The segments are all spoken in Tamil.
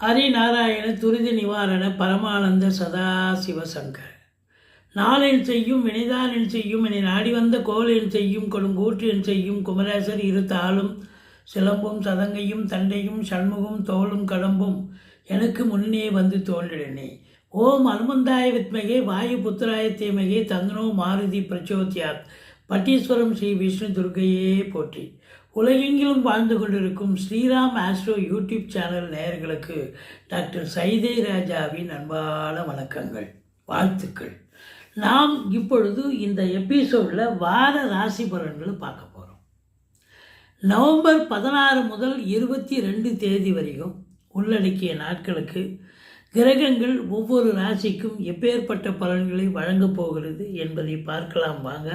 ஹரிநாராயண துரித நிவாரண பரமானந்த சதாசிவ சங்கர் நாளில் செய்யும் வினைதானில் செய்யும் என்னை நாடி வந்த கோலில் செய்யும் கொடுங்கூற்றில் செய்யும் குமரேசர் இரு தாளும் சிலம்பும் சதங்கையும் தண்டையும் சண்முகம் தோளும் கடம்பும் எனக்கு முன்னே வந்து தோன்றினே ஓம் அனுமந்தாய வித்மகே வாயு புத்திராய தீமகே தந்தனோ மாருதி பிரச்சோத்யாத். பட்டீஸ்வரம் ஸ்ரீ விஷ்ணு துர்கையே போற்றி. உலகெங்கிலும் வாழ்ந்து கொண்டிருக்கும் ஸ்ரீராம் ஆஸ்ட்ரோ யூடியூப் சேனல் நேயர்களுக்கு டாக்டர் சைதை ராஜாவின் அன்பான வணக்கங்கள் வாழ்த்துக்கள். நாம் இப்பொழுது இந்த எபிசோடில் வார ராசி பலன்களை பார்க்க போகிறோம் நவம்பர் பதினாறு முதல் இருபத்தி ரெண்டு தேதி வரைக்கும் உள்ளடக்கிய நாட்களுக்கு கிரகங்கள் ஒவ்வொரு ராசிக்கும் எப்பேற்பட்ட பலன்களை வழங்கப் போகிறது என்பதை பார்க்கலாம் வாங்க.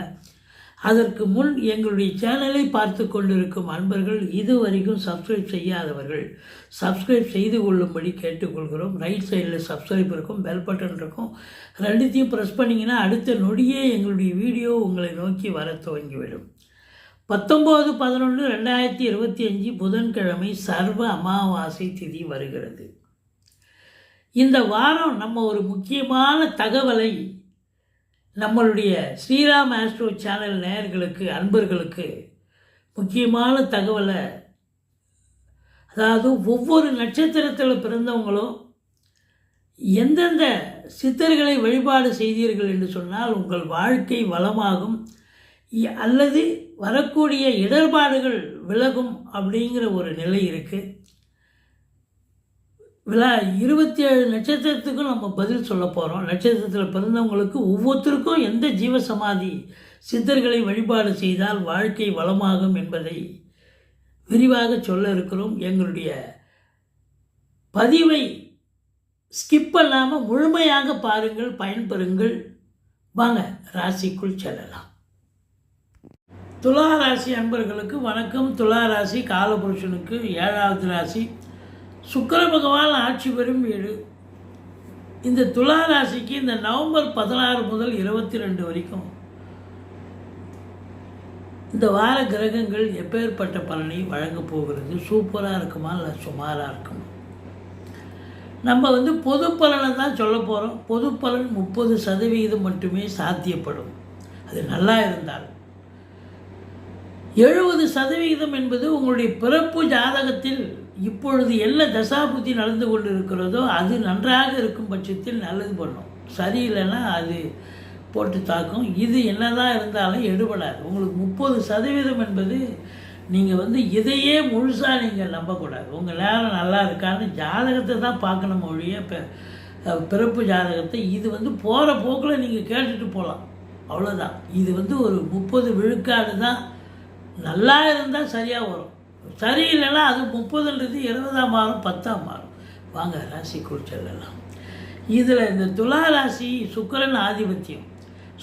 அதற்கு முன் எங்களுடைய சேனலை பார்த்து கொண்டிருக்கும் அன்பர்கள் இதுவரைக்கும் சப்ஸ்கிரைப் செய்யாதவர்கள் சப்ஸ்கிரைப் செய்து கொள்ளும்படி கேட்டுக்கொள்கிறோம். ரைட் சைடில் சப்ஸ்கிரைப் இருக்கும் பெல் பட்டன் இருக்கும். ரெண்டுத்தையும் ப்ரெஸ் பண்ணிங்கன்னா அடுத்த நொடியே எங்களுடைய வீடியோ உங்களை நோக்கி வர துவங்கிவிடும். பத்தொம்போது பதினொன்று ரெண்டாயிரத்தி இருபத்தி அஞ்சு புதன்கிழமை சர்வ அமாவாசை திதி வருகிறது. இந்த வாரம் நம்ம ஒரு முக்கியமான தகவலை நம்மளுடைய ஸ்ரீராம் ஆஸ்ட்ரோ சேனல் நேயர்களுக்கு அன்பர்களுக்கு முக்கியமான தகவலை அதாவது ஒவ்வொரு நட்சத்திரத்தில் பிறந்தவங்களும் எந்தெந்த சித்தர்களை வழிபாடு செய்தீர்கள் என்று சொன்னால் உங்கள் வாழ்க்கை வளமாகும். அல்லது வரக்கூடிய இடர்பாடுகள் விலகும் அப்படிங்கிற ஒரு நிலை இருக்குது விழா இருபத்தி ஏழு நட்சத்திரத்துக்கும் நம்ம பதில் சொல்ல போகிறோம் நட்சத்திரத்தில் பிறந்தவங்களுக்கு ஒவ்வொருத்தருக்கும் எந்த ஜீவசமாதி சித்தர்களை வழிபாடு செய்தால் வாழ்க்கை வளமாகும் என்பதை விரிவாக சொல்ல இருக்கிறோம். எங்களுடைய பதிவை ஸ்கிப் பண்ணாமல் முழுமையாக பாருங்கள் பயன்பெறுங்கள். வாங்க ராசிக்குள் செல்லலாம். துலா ராசி அன்பர்களுக்கு வணக்கம். துலா ராசி காலபுருஷனுக்கு ஏழாவது ராசி. சுக்கர பகவான் ஆட்சி பெறும் வீடு. இந்த துலா ராசிக்கு இந்த நவம்பர் பதினாறு முதல் இருபத்தி ரெண்டு வரைக்கும் இந்த வார கிரகங்கள் எப்பேற்பட்ட பலனை வழங்கப் போகிறது? சூப்பராக இருக்குமா? இல்லை சுமாராக இருக்குமா? நம்ம வந்து பொது பலனை தான் சொல்ல போகிறோம் பொது பலன் முப்பது சதவிகிதம் மட்டுமே சாத்தியப்படும். அது நல்லா இருந்தால். எழுபது சதவிகிதம் என்பது உங்களுடைய பிறப்பு ஜாதகத்தில் இப்பொழுது என்ன தசாபுத்தி நடந்து கொண்டு இருக்கிறதோ அது நன்றாக இருக்கும் பட்சத்தில் நல்லது பண்ணும். சரியில்லைன்னா அது போட்டு தாக்கும். இது என்னதான் இருந்தாலும் எடுபடாது. உங்களுக்கு முப்பது சதவீதம் என்பது நீங்கள் வந்து இதையே முழுசாக நீங்கள் நம்பக்கூடாது. உங்கள் நேரம் நல்லா இருக்கான்னு ஜாதகத்தை தான் பார்க்கணும் மொழிய பிறப்பு ஜாதகத்தை. இது வந்து போகிற போக்கில் நீங்கள் கேட்டுட்டு போகலாம் அவ்வளோதான் இது வந்து ஒரு முப்பது விழுக்காடு தான். நல்லா இருந்தால் சரியாக வரும். சரியில்லைன்னா அது முப்பதுன்றது இருபதாம் மாதம் பத்தாம் மாதம் வாங்க ராசிக்குள் செல்லலாம் இதில் இந்த துலா ராசி சுக்கரன் ஆதிபத்தியம்.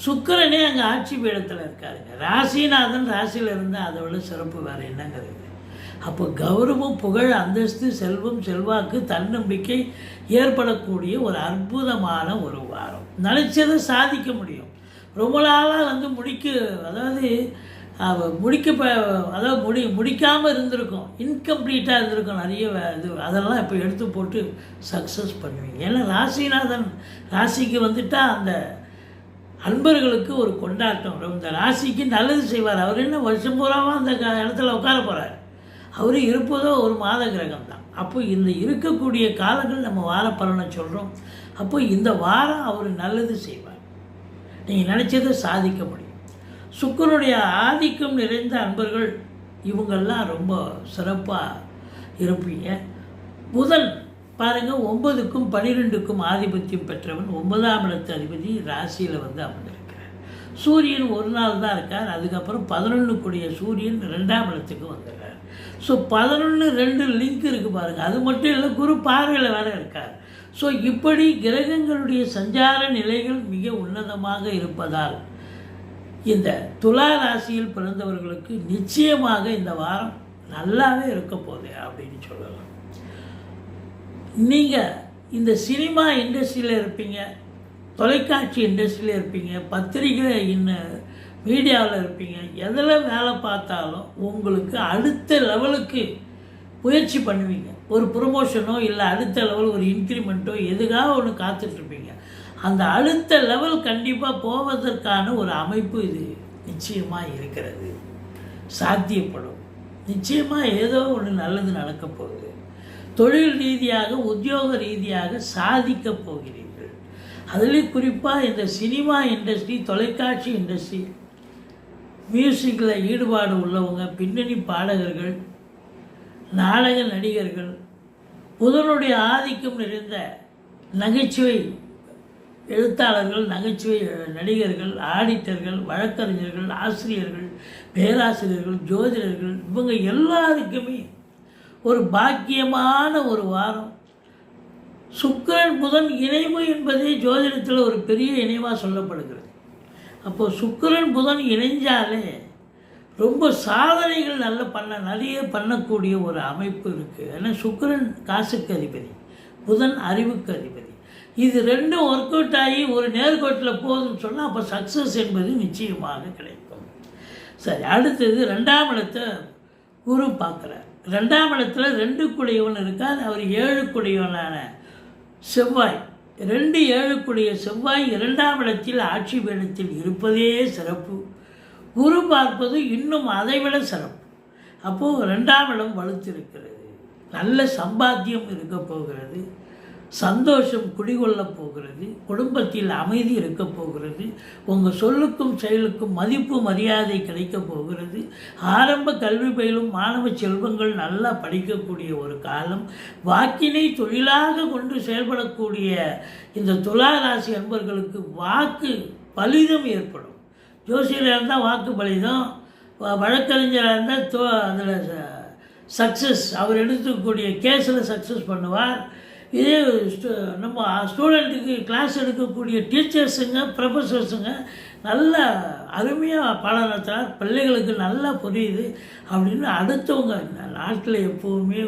சுக்கரனே அங்கே ஆட்சி பீடத்தில் இருக்காருங்க. ராசிநாதன் ராசியில் இருந்தால் அதை விட சிறப்பு வேறு என்னங்கிறது. அப்போ கௌரவம் புகழ் அந்தஸ்து செல்வம் செல்வாக்கு தன்னம்பிக்கை ஏற்படக்கூடிய ஒரு அற்புதமான ஒரு வாரம். நினச்சதை சாதிக்க முடியும். ரொம்ப நாளாக வந்து முடிக்க அதாவது முடிக்க அதாவது முடி முடிக்காமல் இருந்திருக்கும். இன்கம்ப்ளீட்டாக இருந்திருக்கும் நிறைய இது அதெல்லாம் இப்போ எடுத்து போட்டு சக்ஸஸ் பண்ணுவீங்க. ஏன்னா ராசிநாதன் ராசிக்கு வந்துட்டால் அந்த அன்பர்களுக்கு ஒரு கொண்டாட்டம். இந்த ராசிக்கு நல்லது செய்வார். அவர் என்ன வருஷம் பூராவாக அந்த க- இடத்துல உட்கார போகிறார் அவர் இருப்பதோ ஒரு மாத கிரகம் தான் அப்போ இந்த இருக்கக்கூடிய காலங்கள் நம்ம வார பலனை சொல்கிறோம் அப்போ இந்த வாரம் அவர் நல்லது செய்வார். நீங்கள் நினச்சதை சாதிக்க முடியும். சுக்கரனுடைய ஆதிக்கம் நிறைந்த அன்பர்கள் இவங்கெல்லாம் ரொம்ப சிறப்பாக இருப்பீங்க. புதன் பாருங்கள் ஒன்பதுக்கும் பன்னிரெண்டுக்கும் ஆதிபத்தியம் பெற்றவன் ஒன்பதாம் இடத்து அதிபதி ராசியில் வந்து அமர்ந்திருக்கிறார். சூரியன் ஒரு நாள் தான் இருக்கார் அதுக்கப்புறம் பதினொன்று சூரியன் ரெண்டாம் இடத்துக்கு வந்துடுறார். ஸோ பதினொன்று ரெண்டு லிங்க் இருக்குது பாருங்கள் அது மட்டும் இல்லை குரு பார்வையில் வேறு இருக்கார். ஸோ இப்படி கிரகங்களுடைய சஞ்சார நிலைகள் மிக உன்னதமாக இருப்பதால் இந்த துலா ராசியில் பிறந்தவர்களுக்கு நிச்சயமாக இந்த வாரம் நல்லாவே இருக்க போகுது அப்படின்னு சொல்லலாம். நீங்கள் இந்த சினிமா இண்டஸ்ட்ரியில் இருப்பீங்க தொலைக்காட்சி இண்டஸ்ட்ரியில் இருப்பீங்க பத்திரிகை இன்னும் மீடியாவில் இருப்பீங்க எதில் வேலை பார்த்தாலும் உங்களுக்கு அடுத்த லெவலுக்கு முயற்சி பண்ணுவீங்க. ஒரு ப்ரொமோஷனோ இல்லை அடுத்த லெவல் ஒரு இன்க்ரிமெண்ட்டோ எதுக்காக ஒன்று காத்துட்ருப்பீங்க அந்த அடுத்த லெவல் கண்டிப்பாக போவதற்கான ஒரு அமைப்பு இது நிச்சயமாக இருக்கிறது. சாத்தியப்படும். நிச்சயமாக ஏதோ ஒன்று நல்லது நடக்கப் போகுது. தொழில் ரீதியாக உத்தியோக ரீதியாக சாதிக்கப் போகிறீர்கள். அதுலேயும் குறிப்பாக இந்த சினிமா இண்டஸ்ட்ரி தொலைக்காட்சி இண்டஸ்ட்ரி மியூசிக்கில் ஈடுபாடு உள்ளவங்க பின்னணி பாடகர்கள் நாடக நடிகர்கள் புதனுடைய ஆதிக்கம் நிறைந்த நகைச்சுவை எழுத்தாளர்கள் நகைச்சுவை நடிகர்கள் ஆடிட்டர்கள் வழக்கறிஞர்கள் ஆசிரியர்கள் பேராசிரியர்கள் ஜோதிடர்கள் இவங்க எல்லாருக்குமே ஒரு பாக்கியமான ஒரு வாரம். சுக்கரன் புதன் இணைவு என்பதே ஜோதிடத்தில் ஒரு பெரிய இணைவாக சொல்லப்படுகிறது. அப்போது சுக்கிரன் புதன் இணைஞ்சாலே ரொம்ப சாதனைகள் நல்ல பண்ண நிறைய பண்ணக்கூடிய ஒரு அமைப்பு இருக்குது ஏன்னா சுக்கரன் காசுக்கு அதிபதி புதன் அறிவுக்கு அதிபதி. இது ரெண்டும் ஒர்க் அவுட் ஆகி ஒரு நேர்கோட்டில் போகுதுன்னு சொன்னால் அப்போ சக்ஸஸ் என்பது நிச்சயமாக கிடைக்கும். சரி அடுத்தது ரெண்டாம் இடத்தை குரு பார்க்குறார். ரெண்டாம் இடத்துல ரெண்டு குடையவன் இருக்கார் அவர் ஏழு குடையவனான செவ்வாய். ரெண்டு ஏழுக்குடைய செவ்வாய் இரண்டாம் இடத்தில் ஆட்சி பீடத்தில் இருப்பதே சிறப்பு. குரு பார்ப்பது இன்னும் அதைவிட சிறப்பு. அப்போது ரெண்டாம் இடம் வலுத்திருக்கிறது. நல்ல சம்பாத்தியம் இருக்க போகிறது. சந்தோஷம் குடிகொள்ளப் போகிறது குடும்பத்தில் அமைதி இருக்க போகிறது உங்கள் சொல்லுக்கும் செயலுக்கும் மதிப்பு மரியாதை கிடைக்கப் போகிறது. ஆரம்ப கல்வி பயிலும் மாணவ செல்வங்கள் நல்லா படிக்கக்கூடிய ஒரு காலம். வாக்கினை தொழிலாக கொண்டு செயல்படக்கூடிய இந்த துலா ராசி அன்பர்களுக்கு வாக்கு பலிதம் ஏற்படும். ஜோசியராக இருந்தால் வாக்கு பலிதம் வ- வழக்கறிஞராக இருந்தால் தோ அதில் சக்ஸஸ் அவர் எடுத்துக்கூடிய கேஸில் சக்ஸஸ் பண்ணுவார். இதே ஸ்டூ நம்ம ஸ்டூடெண்ட்டுக்கு கிளாஸ் எடுக்கக்கூடிய டீச்சர்ஸுங்க ப்ரொஃபஸர்ஸுங்க நல்ல அருமையாக பாடம் நடத்துகிறார் பிள்ளைகளுக்கு நல்லா புரியுது அப்படின்னு அடுத்தவங்க நாட்டில் எப்போவுமே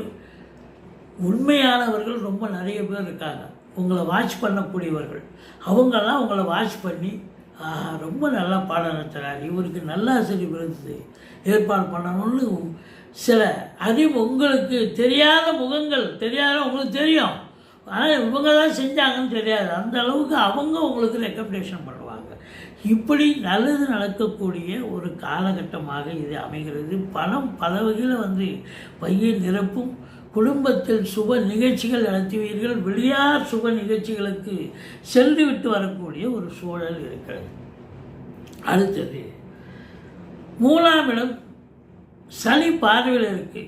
உண்மையானவர்கள் ரொம்ப நிறைய பேர் இருக்காங்க. உங்களை வாட்ச் பண்ணக்கூடியவர்கள். அவங்கெல்லாம் உங்களை வாட்ச் பண்ணி ரொம்ப நல்லா பாடம் நடத்துகிறார் இவருக்கு நல்ல ஆசிரியர் விருது ஏற்பாடு பண்ணணும்னு சில அறிவு உங்களுக்கு தெரியாத முகங்கள் தெரியாத உங்களுக்கு தெரியும். ஆனால் இவங்க தான் செஞ்சாங்கன்னு தெரியாது. அந்த அளவுக்கு அவங்க உங்களுக்கு ரெக்கமெண்டேஷன் பண்ணுவாங்க. இப்படி நல்லது நடக்கக்கூடிய ஒரு காலகட்டமாக இது அமைகிறது. பணம் பல வகையில் வந்து பையை நிரப்பும். குடும்பத்தில் சுப நிகழ்ச்சிகள் நடத்துவீர்கள். வெளியார் சுப நிகழ்ச்சிகளுக்கு சென்று விட்டு வரக்கூடிய ஒரு சூழல் இருக்கிறது. அடுத்தது மூணாம் இடம் சனி பார்வையில் இருக்குது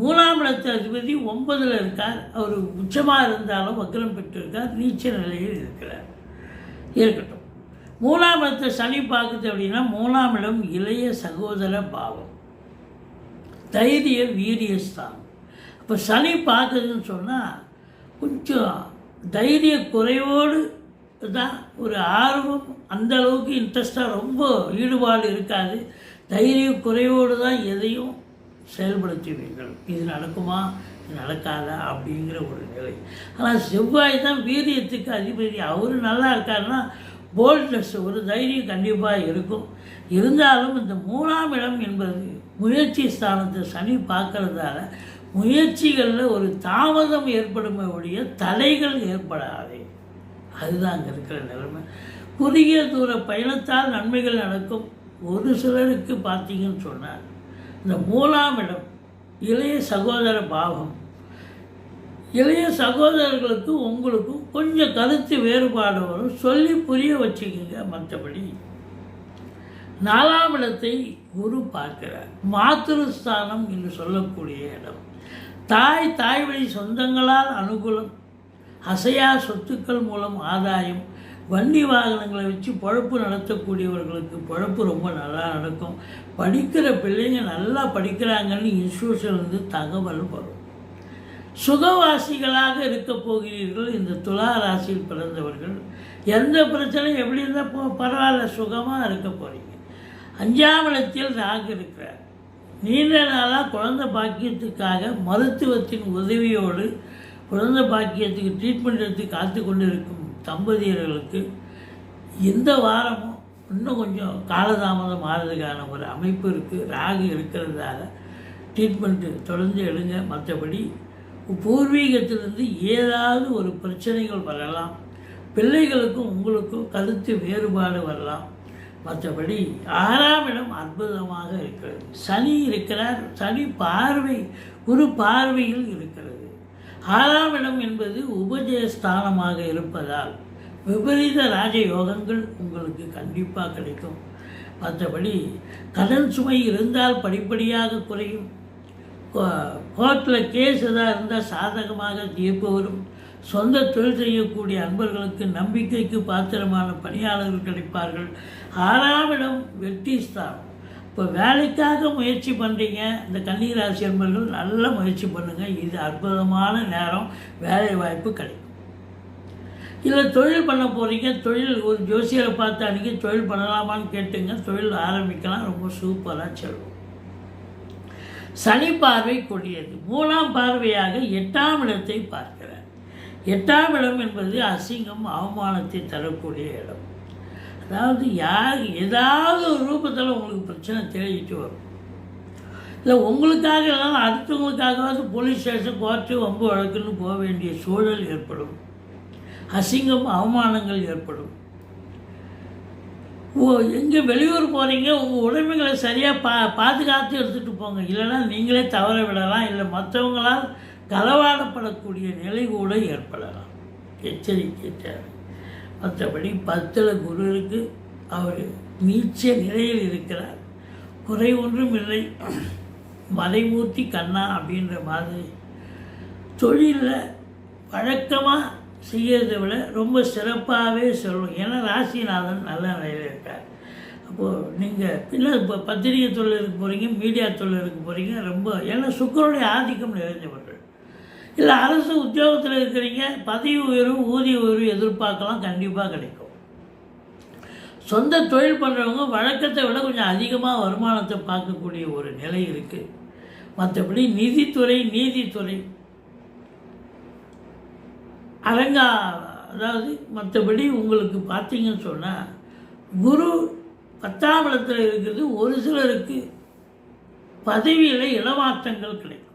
மூணாம் இடத்து அதிபதி ஒன்பதில் இருக்கார். அவர் உச்சமாக இருந்தாலும் வக்ரம் பெற்றிருக்கார். நீச்ச நிலையில் இருக்கிறார். இருக்கட்டும். மூலாம் இடத்தை சனி பார்க்குது அப்படின்னா மூணாம் இடம் இளைய சகோதர பாவம். தைரிய வீரியஸ்தான் இப்போ சனி பார்க்குதுன்னு சொன்னால் கொஞ்சம் தைரிய குறைவோடு தான் ஒரு ஆர்வம் அந்த அளவுக்கு இன்ட்ரெஸ்டாக ரொம்ப ஈடுபாடு இருக்காது. தைரிய குறைவோடு தான் எதையும் செயல்படுத்துவீர்கள் இது நடக்குமா? இது நடக்காதா? அப்படிங்கிற ஒரு நிலை. ஆனால் செவ்வாய் தான் வீரியத்துக்கு அதிபதி. அவர் நல்லா இருக்காருன்னா போல்ட்னஸ் ஒரு தைரியம் கண்டிப்பாக இருக்கும். இருந்தாலும் இந்த மூணாம் இடம் என்பது முயற்சி ஸ்தானத்தை சனி பார்க்கறதால முயற்சிகளில் ஒரு தாமதம் ஏற்படுமே ஒழிய தடைகள் ஏற்படாது. அதுதான் அங்கே இருக்கிற நிலைமை. குறுகிய தூர பயணத்தால் நன்மைகள் நடக்கும். ஒரு சிலருக்கு பார்த்தீங்கன்னு சொன்னார் இந்த மூலாமிடம் இடம் இளைய சகோதர பாவம். இளைய சகோதரர்களுக்கு உங்களுக்கும் கொஞ்சம் கருத்து வேறுபாடு வரும். சொல்லி புரிய வச்சுக்கோங்க மற்றபடி. நாலாம் இடத்தை குரு பார்க்கிறார். மாத்திருஸ்தானம் என்று சொல்லக்கூடிய இடம். தாய் தாய் வழி சொந்தங்களால் அனுகூலம் அசையா சொத்துக்கள் மூலம் ஆதாயம் வண்டி வாகனங்களை வச்சு பொழப்பு நடத்தக்கூடியவர்களுக்கு பொழப்பு ரொம்ப நல்லா நடக்கும். படிக்கிற பிள்ளைங்க நல்லா படிக்கிறாங்கன்னு இன்ஸ்டியூஷன்லேருந்து தகவல் வரும். சுகவாசிகளாக இருக்க போகிறீர்கள் இந்த துலா ராசியில் பிறந்தவர்கள். எந்த பிரச்சனையும் எப்படி இருந்தால் போ பரவாயில்ல சுகமாக இருக்க போகிறீங்க அஞ்சாம் இடத்தில் ராகு இருக்கிறார். நீண்ட நாளாக குழந்தை பாக்கியத்துக்காக மருத்துவத்தின் உதவியோடு குழந்தை பாக்கியத்துக்கு ட்ரீட்மெண்ட் எடுத்து காத்து கொண்டு இருக்கும் தம்பதியர்களுக்கு இந்த வாரமும் இன்னும் கொஞ்சம் காலதாமதம் ஆகிறதுக்கான ஒரு அமைப்பு இருக்குது ராகு இருக்கிறதால ட்ரீட்மெண்ட்டு தொடர்ந்து எடுங்க. மற்றபடி பூர்வீகத்திலிருந்து ஏதாவது ஒரு பிரச்சனைகள் வரலாம். பிள்ளைகளுக்கும் உங்களுக்கும் கருத்து வேறுபாடு வரலாம். மற்றபடி ஆறாம் இடம் அற்புதமாக இருக்கிறது. சனி இருக்கிறார். சனி பார்வை குரு பார்வையில் இருக்கிறது. ஆறாம் இடம் என்பது உபஜயஸ்தானமாக இருப்பதால் விபரீத ராஜயோகங்கள் உங்களுக்கு கண்டிப்பாக கிடைக்கும். மற்றபடி கடன் சுமை இருந்தால் படிப்படியாக குறையும். கோர்ட்டில் கேஸ் எதாக இருந்தால் சாதகமாக தீர்ப்பு வரும். சொந்த தொழில் செய்யக்கூடிய அன்பர்களுக்கு நம்பிக்கைக்கு பாத்திரமான பணியாளர்கள் கிடைப்பார்கள். ஆறாம் இடம் வெற்றி ஸ்தானம். இப்போ வேலைக்காக முயற்சி பண்ணுறீங்க இந்த கன்னிராசி அன்பர்கள் நல்ல முயற்சி பண்ணுங்கள் இது அற்புதமான நேரம் வேலை வாய்ப்பு கிடைக்கும். இல்லை தொழில் பண்ண போகிறீங்க தொழில் ஒரு ஜோசியரை பார்த்து அன்றைக்கி தொழில் பண்ணலாமான்னு கேட்டுங்க தொழில் ஆரம்பிக்கலாம் ரொம்ப சூப்பராக செல்வோம். சனி பார்வை கொடியது. மூணாம் பார்வையாக எட்டாம் இடத்தை பார்க்கிறார். எட்டாம் இடம் என்பது அசிங்கம் அவமானத்தை தரக்கூடிய இடம். அதாவது யார் ஏதாவது ஒரு ரூபத்தில் உங்களுக்கு பிரச்சனை தேடிட்டு வரும். இல்லை உங்களுக்காக இல்லைனா அடுத்தவங்களுக்காகவாது போலீஸ் ஸ்டேஷன் கோர்ட்டு வம்பு வழக்குன்னு போக வேண்டிய சூழல் ஏற்படும். அசிங்கம் அவமானங்கள் ஏற்படும். ஓ எங்கே வெளியூர் போகிறீங்க உங்கள் உடைமைகளை சரியாக பா பாதுகாத்து எடுத்துகிட்டு போங்க. இல்லைன்னா நீங்களே தவற விடலாம். இல்லை மற்றவங்களால் களவாடப்படக்கூடிய நிலை கூட ஏற்படலாம். எச்சரிக்கை தேவை. மற்றபடி பத்தில் குருவருக்கு அவர் நீச்ச நிலையில் இருக்கிறார். குறை ஒன்றும் இல்லை. மலைமூர்த்தி கண்ணா அப்படின்ற மாதிரி தொழிலில் வழக்கமாக செய்கிறதை விட ரொம்ப சிறப்பாகவே சொல்லணும். ஏன்னா ராசிநாதன் நல்ல நிலையில் இருக்கார். அப்போது நீங்கள் இல்லை இப்போ பத்திரிகை தொழிலுக்கு போகிறீங்க மீடியா தொழிலுக்கு போகிறீங்க ரொம்ப ஏன்னா சுக்கரனுடைய ஆதிக்கம் நிறைஞ்சவர்கள் இல்லை அரசு உத்தியோகத்தில் இருக்கிறீங்க பதவி உயர்வு ஊதிய உயர்வு எதிர்பார்க்கலாம் கண்டிப்பாக கிடைக்கும். சொந்த தொழில் பண்ணுறவங்க வழக்கத்தை விட கொஞ்சம் அதிகமாக வருமானத்தை பார்க்கக்கூடிய ஒரு நிலை இருக்குது மற்றபடி நிதித்துறை நீதித்துறை அரங்கா அதாவது மற்றபடி உங்களுக்கு பார்த்தீங்கன்னு சொன்னால் குரு பத்தாம் இடத்தில் இருக்கிறது ஒரு சிலருக்கு பதவியில் இடமாற்றங்கள் கிடைக்கும்.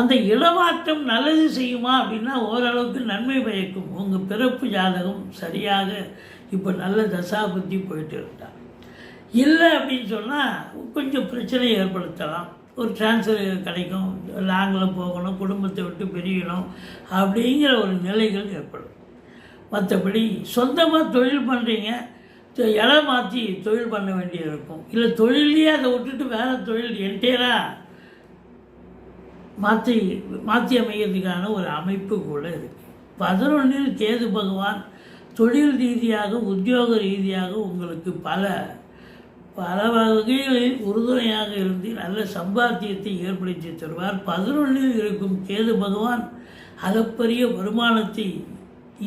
அந்த இடமாற்றம் நல்லது செய்யுமா அப்படின்னா ஓரளவுக்கு நன்மை பயக்கும். உங்கள் பிறப்பு ஜாதகம் சரியாக இப்போ நல்ல தசாபுத்தி போயிட்டு இருந்தா இல்லை அப்படின்னு சொன்னால் கொஞ்சம் பிரச்சனை ஏற்படுத்தலாம். ஒரு டிரான்ஸ்ஃபர் கிடைக்கும். லாங்கில் போகணும் குடும்பத்தை விட்டு பிரியணும் அப்படிங்கிற ஒரு நிலைகள் ஏற்படும். மற்றபடி சொந்தமாக தொழில் பண்ணுறீங்க இடம் மாற்றி தொழில் பண்ண வேண்டியது இருக்கும். இல்லை தொழிலையே அதை விட்டுட்டு வேறு தொழில் என்டையராக மாற்றி மாற்றி அமைகிறதுக்கான ஒரு அமைப்பு கூட இருக்குது பதினொன்றில் கேது பகவான் தொழில் ரீதியாக உத்தியோக ரீதியாக உங்களுக்கு பல பல வகைகளில் உறுதுணையாக இருந்து நல்ல சம்பாத்தியத்தை ஏற்படுத்தி தருவார். பதினொன்றில் இருக்கும் கேது பகவான் அளப்பரிய வருமானத்தை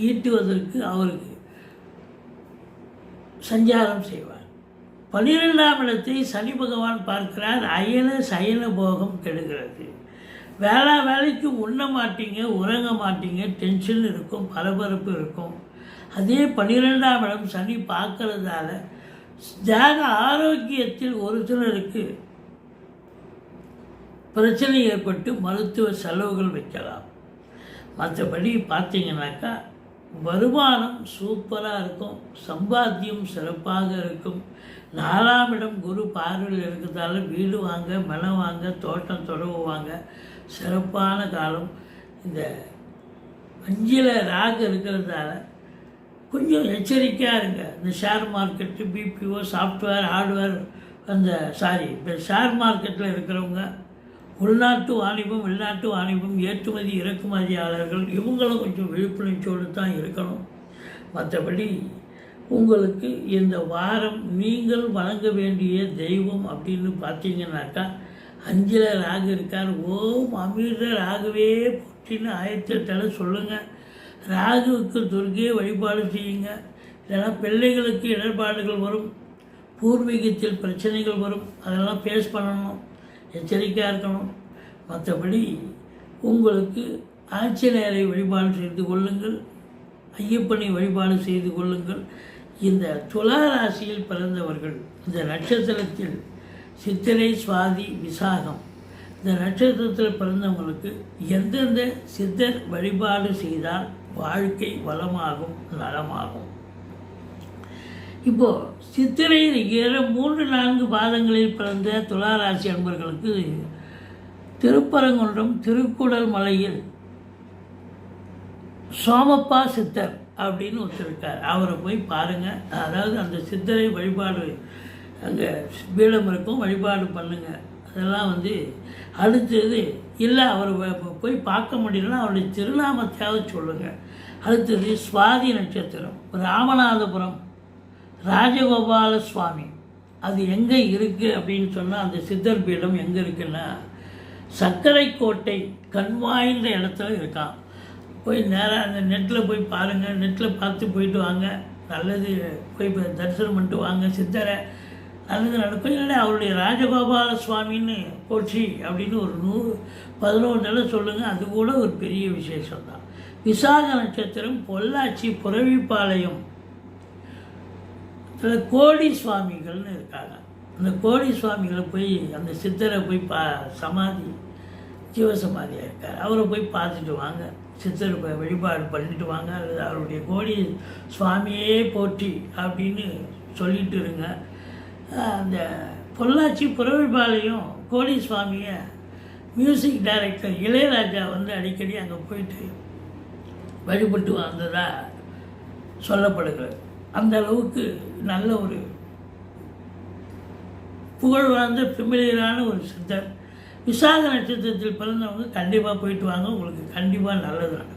ஈட்டுவதற்கு அவருக்கு சஞ்சாரம் செய்வார். பனிரெண்டாம் இடத்தை சனி பகவான் பார்க்கிறார். அயன சயன போகம் கெடுகிறது. வேளா வேலைக்கு உண்ண மாட்டீங்க உறங்க மாட்டீங்க டென்ஷன் இருக்கும் பரபரப்பு இருக்கும். அதே பன்னிரெண்டாம் இடம் சனி பார்க்கறதால தேக ஆரோக்கியத்தில் ஒரு சிலருக்கு பிரச்சனை ஏற்பட்டு மருத்துவ செலவுகள் வைக்கலாம். மற்றபடி பார்த்தீங்கன்னாக்கா வருமானம் சூப்பராக இருக்கும் சம்பாத்தியம் சிறப்பாக இருக்கும். நாலாம் இடம் குரு பார்வையில் இருக்கிறதால வீடு வாங்க மனம் வாங்க தோட்டம் தொடவுவாங்க சிறப்பான காலம். இந்த அஞ்சில் ராகு இருக்கிறதால கொஞ்சம் எச்சரிக்கையாக இருங்க. இந்த share market BPO software hardware அந்த சாரி இந்த ஷேர் மார்க்கெட்டில் இருக்கிறவங்க உள்நாட்டு வாணிபம் வெளிநாட்டு வாணிபம் ஏற்றுமதி இறக்குமதியாளர்கள் இவங்களும் கொஞ்சம் விழிப்புணர்ச்சியோடு தான் இருக்கணும். மற்றபடி உங்களுக்கு இந்த வாரம் நீங்கள் வணங்க வேண்டிய தெய்வம் அப்படின்னு பார்த்தீங்கன்னாக்கா அஞ்சில் ராகு இருக்கார் ஓம் அமீர ராகுவே போட்டின்னு ஆயத்தத்தால் சொல்லுங்கள் ராகுவுக்கு துர்கையை வழிபாடு செய்யுங்க. இல்லைன்னா பிள்ளைகளுக்கு இடர்பாடுகள் வரும். பூர்வீகத்தில் பிரச்சனைகள் வரும். அதெல்லாம் ஃபேஸ் பண்ணணும். எச்சரிக்கையாக இருக்கணும். மற்றபடி உங்களுக்கு ஆஞ்சநேயரை வழிபாடு செய்து கொள்ளுங்கள். ஐயப்பனை வழிபாடு செய்து கொள்ளுங்கள். இந்த துலா ராசியில் பிறந்தவர்கள் இந்த நட்சத்திரத்தில் சித்திரை சுவாதி விசாகம். இந்த நட்சத்திரத்தில் பிறந்தவங்களுக்கு எந்தெந்த சித்தர் வழிபாடு செய்தால் வாழ்க்கை வளமாகும் நலமாகும்? இப்போ சித்திரை ஏற மூன்று நான்கு பாதங்களில் பிறந்த துளாராசி அன்பர்களுக்கு திருப்பரங்குன்றம் திருக்குடல் மலையில் சோமப்பா சித்தர் அப்படின்னு ஒருத்தர் இருக்கார். அவரை போய் பாருங்கள் அதாவது அந்த சித்தரை வழிபாடு அங்கே பீடம் இருக்கும் வழிபாடு பண்ணுங்கள் அதெல்லாம் வந்து அடுத்தது இல்லை அவர் போய் பார்க்க முடியலன்னா அவருடைய திருநாமத்தையாவது சொல்லுங்கள் அடுத்தது சுவாதி நட்சத்திரம் ராமநாதபுரம் ராஜகோபால சுவாமி. அது எங்கே இருக்குது அப்படின்னு சொன்னால் அந்த சித்தர் பீடம் எங்கே இருக்குன்னா சர்க்கரை கோட்டை கண்வாய்ந்த இடத்துல இருக்கான் போய் நேராக அந்த நெட்டில் போய் பாருங்கள் நெட்டில் பார்த்து போயிட்டு வாங்க. நல்லது போய் தரிசனம் பண்ணிட்டு வாங்க சித்தரை. நல்லது நடக்கும். இல்லைன்னா அவருடைய ராஜகோபால சுவாமின்னு போச்சு அப்படின்னு ஒரு நூறு பதினொன்றில் சொல்லுங்கள் அது கூட ஒரு பெரிய விசேஷம் தான் விசாக நட்சத்திரம் பொள்ளாச்சி புறவிப்பாளையம். சில கோடி சுவாமிகள்னு இருக்காங்க. அந்த கோடி சுவாமிகளை போய் அந்த சித்தரை போய் பா சமாதி ஜீவசமாதியாக இருக்கார். அவரை போய் பார்த்துட்டு வாங்க. சித்தர் வழிபாடு பண்ணிட்டு வாங்க. அல்லது அவருடைய கோடி சுவாமியே போற்றி அப்படின்னு சொல்லிட்டு இருங்க. அந்த பொள்ளாச்சி புறவிபாளையம் கோடி சுவாமியை மியூசிக் டைரக்டர் இளையராஜா வந்து அடிக்கடி அங்கே போயிட்டு வழிபட்டு வந்ததாக சொல்லப்படுகிறது. அந்த அளவுக்கு நல்ல ஒரு புகழ் வாழ்ந்த ஃபெமிலியரான ஒரு சித்தர். விசாக நட்சத்திரத்தில் பிறந்தவங்க கண்டிப்பாக போயிட்டு வாங்க. உங்களுக்கு கண்டிப்பாக நல்லது நடக்கும்.